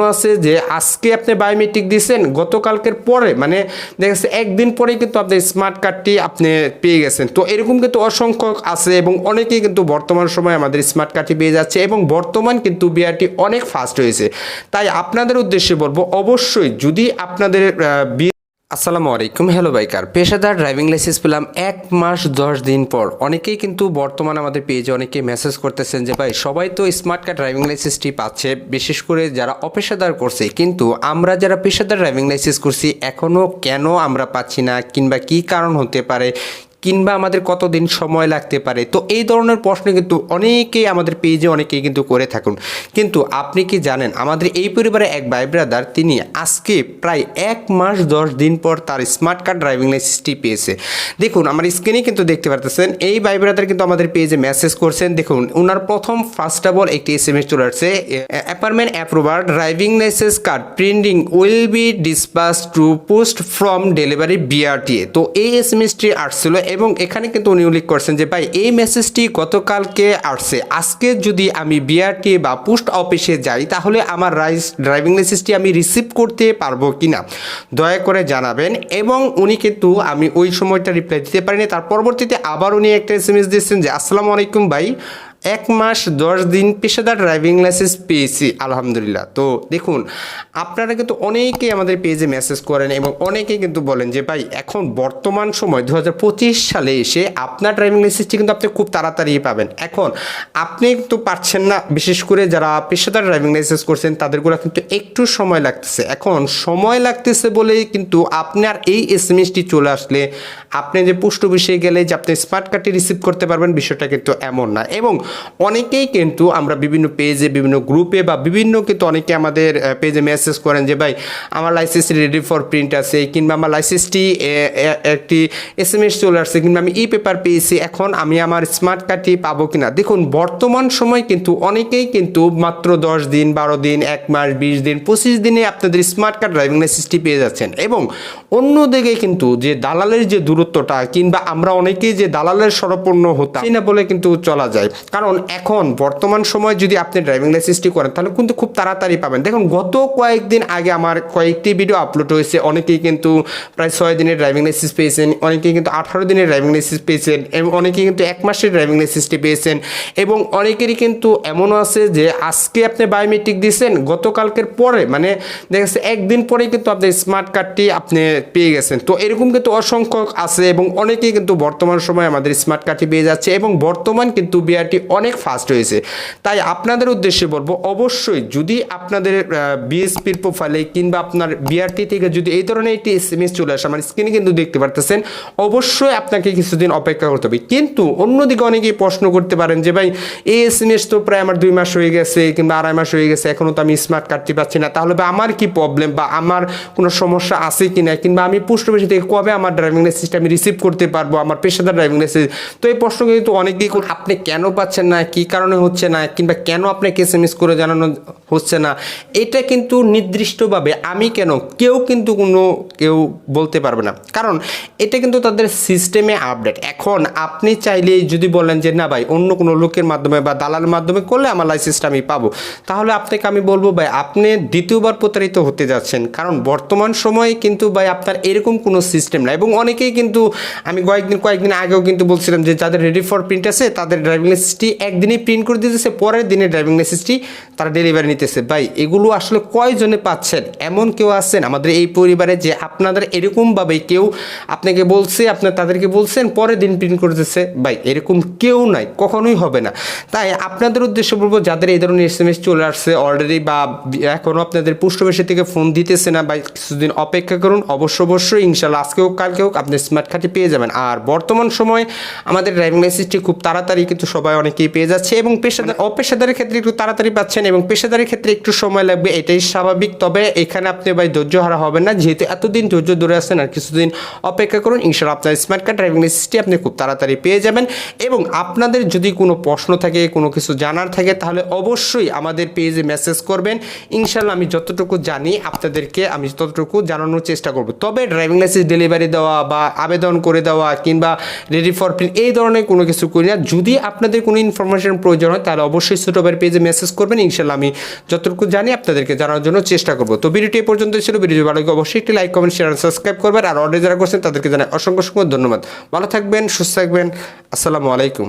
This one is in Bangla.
এমনও আছে যে আজকে আপনি বায়োমেট্রিক দিয়েছেন, গতকালকের পরে মানে দেখা যাচ্ছে একদিন পরে কিন্তু আপনি স্মার্ট কার্ডটি আপনি পেয়ে গেছেন। তো এরকম কিন্তু অসংখ্য আছে এবং অনেকেই কিন্তু বর্তমান সময় আমাদের স্মার্ট কার্ডটি পেয়ে যাচ্ছে এবং বর্তমান কিন্তু বিআরটি অনেক ফাস্ট হয়েছে। তাই আপনাদের উদ্দেশ্যে বলব, অবশ্যই যদি আপনাদের আসসালামু আলাইকুম হ্যালো বাইকার পেশাদার ড্রাইভিং লাইসেন্স পেলাম এক মাস দশ দিন পর। অনেকেই কিন্তু বর্তমানে আমাদের পেজে অনেকেই মেসেজ করতেছেন যে, ভাই, সবাই তো স্মার্ট কার্ড ড্রাইভিং লাইসেন্সটি পাচ্ছে, বিশেষ করে যারা অপেশাদার করছে। কিন্তু আমরা যারা পেশাদার ড্রাইভিং লাইসেন্স করছি এখনও কেন আমরা পাচ্ছি না? কিংবা কি কারণ হতে পারে? কিংবা আমাদের কতদিন সময় লাগতে পারে? তো এই ধরনের প্রশ্ন কিন্তু অনেকেই আমাদের পেজে অনেকেই কিন্তু করে থাকুন। কিন্তু আপনি কি জানেন, আমাদের এই পরিবারে এক ভাই ব্রাদার তিনি আজকে প্রায় এক মাস দশ দিন পর তার স্মার্ট কার্ড ড্রাইভিং লাইসেন্সটি পেয়েছে। দেখুন, আমার স্ক্রিনে কিন্তু দেখতে পারতেছেন, এই ভাই ব্রাদার কিন্তু আমাদের পেজে মেসেজ করছেন। দেখুন ওনার প্রথম ফার্স্ট অফ অল একটি এস এম এস চলে আসছে apartment approver driving licence card printing will be dispatched to post from delivery BRTA তো এই এস এম এসটি আসছিল এবং এখানে কিন্তু উনি উল্লেখ করছেন যে, ভাই, এই মেসেজটি গতকালকে আসছে। আজকে যদি আমি বিআরটি বা পোস্ট অফিসে যাই, তাহলে আমার রাইস ড্রাইভিং লাইসেন্সটি আমি রিসিভ করতে পারব কি না দয়া করে জানাবেন। এবং উনি কিন্তু, আমি ওই সময়টা রিপ্লাই দিতে পারিনি। তার পরবর্তীতে আবার উনি একটা এস এম এস দিচ্ছেন যে, আসসালামু আলাইকুম ভাই। এক মাস, দশ দিন পেশাদার ড্রাইভিং লাইসেন্স পেয়েছি, আলহামদুলিল্লাহ। তো দেখুন, আপনারা কিন্তু অনেকেই আমাদের পেজে মেসেজ করেন এবং অনেকেই কিন্তু বলেন যে, ভাই, এখন বর্তমান সময় দু হাজার পঁচিশ সালে এসে আপনার ড্রাইভিং লাইসেন্সটি কিন্তু আপনি খুব তাড়াতাড়ি পাবেন। এখন আপনি কিন্তু পারছেন না, বিশেষ করে যারা পেশাদার ড্রাইভিং লাইসেন্স করছেন, তাদেরগুলো কিন্তু একটু সময় লাগতেছে। এখন সময় লাগতেছে বলেই কিন্তু আপনার এই এস এম এসটি চলে আসলে আপনি যে পোস্ট অফিসে গেলে যে আপনি স্মার্ট কার্ডটি রিসিভ করতে পারবেন, বিষয়টা কিন্তু এমন না। এবং অনেকেই কিন্তু আমরা বিভিন্ন পেজে বিভিন্ন গ্রুপে বা বিভিন্ন কিন্তু অনেকে আমাদের পেজে মেসেজ করেন যে, ভাই, আমার লাইসেন্স রেডি ফর প্রিন্ট আছে কিংবা আমার লাইসেন্সটি একটি এস এম এস চলে আসছে কিংবা আমি ই পেপার পেয়েছি, এখন আমি আমার স্মার্ট কার্ডটি পাবো কিনা? দেখুন, বর্তমান সময় কিন্তু অনেকেই কিন্তু মাত্র দশ দিন, বারো দিন, এক মাস, বিশ দিন, পঁচিশ দিনে আপনাদের স্মার্ট কার্ড ড্রাইভিং লাইসেন্সটি পেয়ে যাচ্ছেন। এবং অন্যদিকে কিন্তু যে দালালের যে দূরত্বটা কিংবা আমরা অনেকেই যে দালালের সরপূর্ণ হতাম না বলে কিন্তু চলা যায়। কারণ এখন বর্তমান সময় যদি আপনি ড্রাইভিং লাইসেন্সটি করেন, তাহলে কিন্তু খুব তাড়াতাড়ি পাবেন। দেখুন, গত কয়েকদিন আগে আমার কয়েকটি ভিডিও আপলোড হয়েছে। অনেকেই কিন্তু প্রায় ছয় দিনের ড্রাইভিং লাইসেন্স পেয়েছেন, অনেকেই কিন্তু আঠারো দিনের ড্রাইভিং লাইসেন্স পেয়েছেন, এবং অনেকেই কিন্তু এক মাসের ড্রাইভিং লাইসেন্সটি পেয়েছেন, এবং অনেকেরই কিন্তু এমনও আছে যে আজকে আপনি বায়োমেট্রিক দিয়েছেন, গতকালকের পরে মানে দেখা যাচ্ছে একদিন পরে কিন্তু আপনি স্মার্ট কার্ডটি আপনি পেয়ে গেছেন। তো এরকম কিন্তু অসংখ্য আছে, এবং অনেকেই কিন্তু বর্তমান সময় আমাদের স্মার্ট কার্ডটি পেয়ে যাচ্ছে, এবং বর্তমান কিন্তু বিআরটি অনেক ফাস্ট হয়েছে। তাই আপনাদের উদ্দেশ্যে বলব, অবশ্যই যদি আপনাদের বিএসপির প্রোফাইলে কিংবা আপনার বিআরটি থেকে যদি এই ধরনের একটি এস এম এস চলে আসে, আমার স্ক্রিনে কিন্তু দেখতে পারতেছেন, অবশ্যই আপনাকে কিছুদিন অপেক্ষা করতে হবে। কিন্তু অন্যদিকে অনেকেই প্রশ্ন করতে পারেন যে, ভাই, এই এস এম এস তো প্রায় আমার দুই মাস হয়ে গেছে কিংবা আড়াই মাস হয়ে গেছে এখনও তো আমি স্মার্ট কার্ডটি পাচ্ছি না। তাহলে বা আমার কি প্রবলেম বা আমার কোনো সমস্যা আছে কি না কিংবা আমি পোস্ট অফিস থেকে কবে আমার ড্রাইভিং লাইসেন্সটা আমি রিসিভ করতে পারব, আমার পেশাদার ড্রাইভিং লাইসেন্স তো এই প্রশ্ন কিন্তু অনেকেই আপনি কেন পাচ্ছেন না, কি কারণে হচ্ছে না, কিংবা কেন আপনাকে এস এম এস করে জানানো হচ্ছে না, এটা কিন্তু নির্দিষ্টভাবে আমি কেন, কেউ কিন্তু কোনো, কেউ বলতে পারবে না। কারণ এটা কিন্তু তাদের সিস্টেমে আপডেট। এখন আপনি চাইলে যদি বলেন যে, না ভাই, অন্য কোনো লোকের মাধ্যমে বা দালালের মাধ্যমে করলে আমার লাইসেন্সটা আমি পাবো। তাহলে আপনাকে আমি বলব, ভাই, আপনি দ্বিতীয়বার প্রতারিত হতে যাচ্ছেন। কারণ বর্তমান সময়ে কিন্তু ভাই, আপনার এরকম কোনো সিস্টেম না এবং অনেকেই কিন্তু, আমি কয়েকদিন কয়েকদিন আগেও কিন্তু বলছিলাম যে, যাদের রেডি ফর প্রিন্ট আছে, তাদের ড্রাইভিং লাইসেন্সটি একদিনই প্রিন্ট করে দিতেছে, পরের দিনে ড্রাইভিং লাইসেন্সটি তারা ডেলিভারি নিতেছে। ভাই, এগুলো আসলে কয়জনে পাচ্ছেন? এমন কেউ আছেন? আমাদের এই পরিবারে যে আপনাদের এরকমভাবে কেউ আপনাকে বলছে, আপনার তাদেরকে বলছেন, পরের দিন প্রিন্ট করে দিচ্ছে ভাই, এরকম কেউ নাই, কখনোই হবে না। তাই আপনাদের উদ্দেশ্য বলব, যাদের এই ধরনের এস এম এস চলে আসছে অলরেডি বা এখনও আপনাদের অফিসের থেকে ফোন দিতেছে না বা কিছুদিন অপেক্ষা করুন। অবশ্য, অবশ্যই ইনশাল্লাহ আজকে হোক কালকে হোক আপনি স্মার্ট কার্ডটি পেয়ে যাবেন। আর বর্তমান সময় আমাদের ড্রাইভিং লাইসেন্সটি খুব তাড়াতাড়ি কিন্তু সবাই অনেকেই পেয়ে যাচ্ছে এবং পেশাদার অপেশাদারের ক্ষেত্রে একটু তাড়াতাড়ি পাচ্ছেন এবং পেশাদারের ক্ষেত্রে একটু সময় লাগবে এটাই স্বাভাবিক। তবে এখানে আপনি ভাই ধৈর্য হারা হবেন না যেহেতু এতদিন ধৈর্য ধরে আছেন আর কিছুদিন অপেক্ষা করুন ইনশাল্লাহ আপনার স্মার্ট কার্ড ড্রাইভিং লাইসেন্সটি আপনি খুব তাড়াতাড়ি পেয়ে যাবেন। এবং আপনাদের যদি কোনো প্রশ্ন থাকে কোনো কিছু জানার থাকে তাহলে অবশ্যই আমাদের পেজে মেসেজ করবেন। ইনশাল্লাহ আমি যতটুকু জানি আপনাদেরকে আমি ততটুকু জানানোর চেষ্টা করব। তবে ড্রাইভিং লাইসেন্স ডেলিভারি দেওয়া বা আবেদন করে দেওয়া কিংবা রেডি ফর প্রিন্ট এই ধরনের কোনো কিছু করি না। যদি আপনাদের কোনো ইনফরমেশন প্রয়োজন হয়, তাহলে অবশ্যই সুটোবের পেজে মেসেজ করবেন ইনশাল্লাহ আমি যতটুকু জানি আপনাদেরকে জানার জন্য চেষ্টা করব। তো ভিডিওটি এ পর্যন্ত ছিল ভিডিও ভালো লাগে অবশ্যই একটি লাইক কমেন্ট শেয়ার সাবস্ক্রাইব করবেন। আর অর্ডার যারা করছেন, তাদেরকে জানাই অসংখ্য অসংখ্য ধন্যবাদ। ভালো থাকবেন, সুস্থ থাকবেন, আসসালামু আলাইকুম।